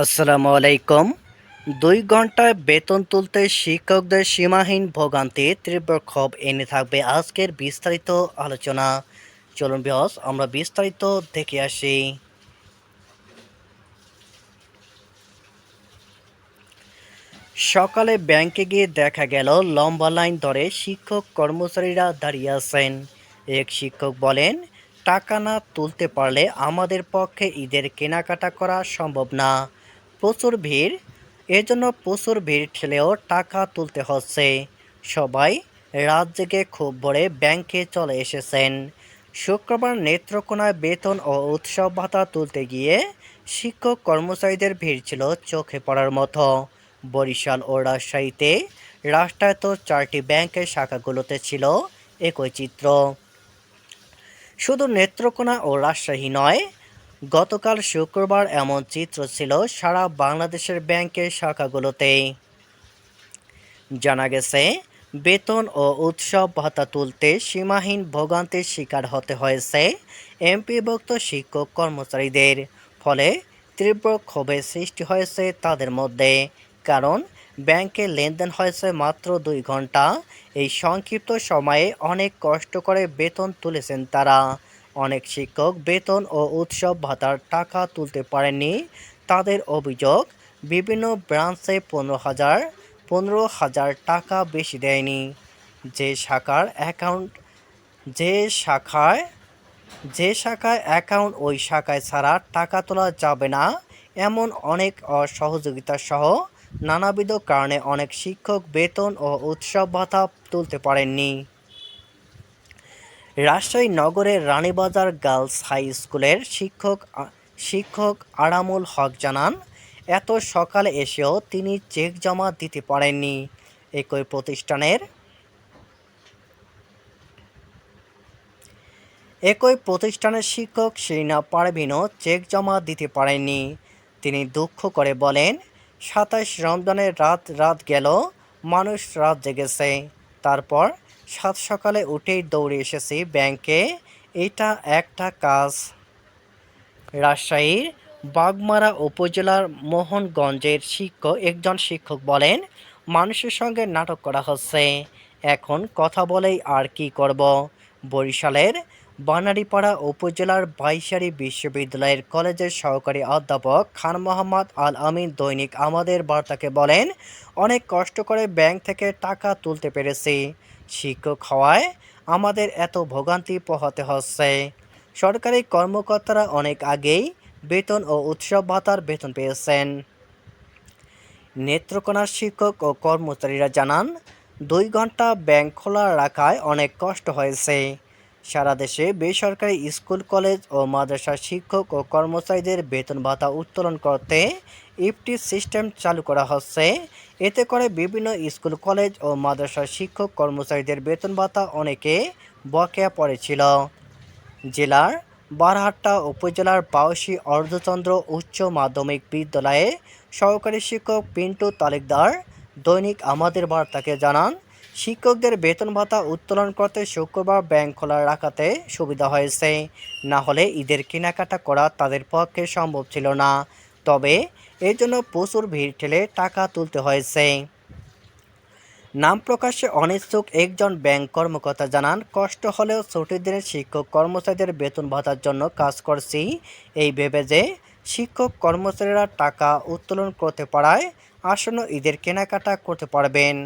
আসসালামু আলাইকুম। দুই ঘন্টায় বেতন তুলতে শিক্ষকদের সীমাহীন ভোগান্তি, তীব্র ক্ষোভ এনে থাকবে আজকের বিস্তারিত আলোচনা। চলুন বিহস আমরা বিস্তারিত দেখে আসি। সকালে ব্যাংকে গিয়ে দেখা গেল, লম্বা লাইন ধরে শিক্ষক কর্মচারীরা দাঁড়িয়ে আছেন। এক শিক্ষক বলেন, টাকা না তুলতে পারলে আমাদের পক্ষে ঈদের কেনাকাটা করা সম্ভব না। প্রচুর ভিড়, এজন্য প্রচুর ভিড় ঠেলেও টাকা তুলতে হচ্ছে। সবাই রাত জেগে খুব ভোরে ব্যাংকে চলে এসেছেন। শুক্রবার নেত্রকোনায় বেতন ও উৎসব ভাতা তুলতে গিয়ে শিক্ষক কর্মচারীদের ভিড় ছিল চোখে পড়ার মতো। বরিশাল ও রাজশাহীতে রাষ্ট্রায়ত্ত চারটি ব্যাংকের শাখাগুলোতে ছিল একই চিত্র। শুধু নেত্রকোনা ও রাজশাহী নয় গতকাল শুক্রবার এমন চিত্র ছিল সারা বাংলাদেশের ব্যাংকের শাখাগুলোতে। জানা গেছে, বেতন ও উৎসব ভাতা তুলতে সীমাহীন ভোগান্তির শিকার হতে হয়েছে এমপিভুক্ত শিক্ষক কর্মচারীদের। ফলে তীব্র ক্ষোভের সৃষ্টি হয়েছে তাদের মধ্যে, কারণ ব্যাংকে লেনদেন হয়েছে মাত্র দুই ঘণ্টা। এই সংক্ষিপ্ত সময়ে অনেক কষ্ট করে বেতন তুলেছেন তারা। অনেক শিক্ষক বেতন ও উৎসব ভাতার টাকা তুলতে পারেননি। তাদের অভিযোগ, বিভিন্ন ব্রাঞ্চে পনেরো হাজার পনেরো হাজার টাকা বেশি দেয়নি। যে শাখার অ্যাকাউন্ট, যে শাখায় যে শাখায় অ্যাকাউন্ট ওই শাখায় ছাড়া টাকা তোলা যাবে না, এমন অনেক অসহযোগিতা সহ নানাবিধ কারণে অনেক শিক্ষক বেতন ও উৎসব ভাতা তুলতে পারেননি। রাজশাহী নগরের রানীবাজার গার্লস হাই স্কুলের শিক্ষক শিক্ষক আরামুল হক জানান, এত সকালে এসেও তিনি চেক জমা দিতে পারেননি। একই প্রতিষ্ঠানের একই প্রতিষ্ঠানের শিক্ষক শিরিনা পারভিনও চেক জমা দিতে পারেননি। তিনি দুঃখ করে বলেন সাতাশ রমজানের রাত রাত গেল, মানুষ রাত জেগেছে। তারপর সাত সকালে উঠেই দৌড়ে এসেছি ব্যাংকে। এটা একটা কাজ। রাজশাহীর বাগমারা উপজেলার মোহনগঞ্জের শিক্ষক, একজন শিক্ষক বলেন, মানুষের সঙ্গে নাটক করা হচ্ছে। এখন কথা বলেই আর কি করব। বরিশালের বানারীপাড়া উপজেলার বাইশারি বিশ্ববিদ্যালয়ের কলেজের সহকারী অধ্যাপক খান মোহাম্মদ আল আমিন দৈনিক আমাদের বার্তাকে বলেন, অনেক কষ্ট করে ব্যাংক থেকে টাকা তুলতে পেরেছি। শিক্ষক হওয়ায় আমাদের এত ভোগান্তি পোহাতে হচ্ছে। সরকারি কর্মকর্তারা অনেক আগেই বেতন ও উৎসব ভাতার বেতন পেয়েছেন। নেত্রকোনার শিক্ষক ও কর্মচারীরা জানান, দুই ঘণ্টা ব্যাংক খোলা রাখায় অনেক কষ্ট হয়েছে। সারা দেশে বেসরকারি স্কুল, কলেজ ও মাদ্রাসার শিক্ষক ও কর্মচারীদের বেতন ভাতা উত্তোলন করতে ইফটি সিস্টেম চালু করা হচ্ছে। এতে করে বিভিন্ন স্কুল, কলেজ ও মাদ্রাসার শিক্ষক কর্মচারীদের বেতন ভাতা অনেকে বকেয়া পড়েছিল। জেলার বারহাট্টা উপজেলার বাউসী অর্ধচন্দ্র উচ্চ মাধ্যমিক বিদ্যালয়ে সহকারী শিক্ষক পিন্টু তালিকদার দৈনিক আমাদের বার্তাকে জানান শিক্ষকদের বেতন ভাতা উত্তোলন করতে শুক্রবার ব্যাংক খোলা রাখাতে সুবিধা হয়েছে। না হলে ঈদের কেনাকাটা করা তাদের পক্ষে সম্ভব ছিল না। তবে এর জন্য প্রচুর ভিড় ঠেলে টাকা তুলতে হয়েছে। নাম প্রকাশে অনিচ্ছুক একজন ব্যাংক কর্মকর্তা জানান, কষ্ট হলেও ছুটির দিনে শিক্ষক কর্মচারীদের বেতন ভাতার জন্য কাজ করছি। এই ভেবে যে শিক্ষক কর্মচারীরা টাকা উত্তোলন করতে পারায় আসন্ন ঈদের কেনাকাটা করতে পারবেন।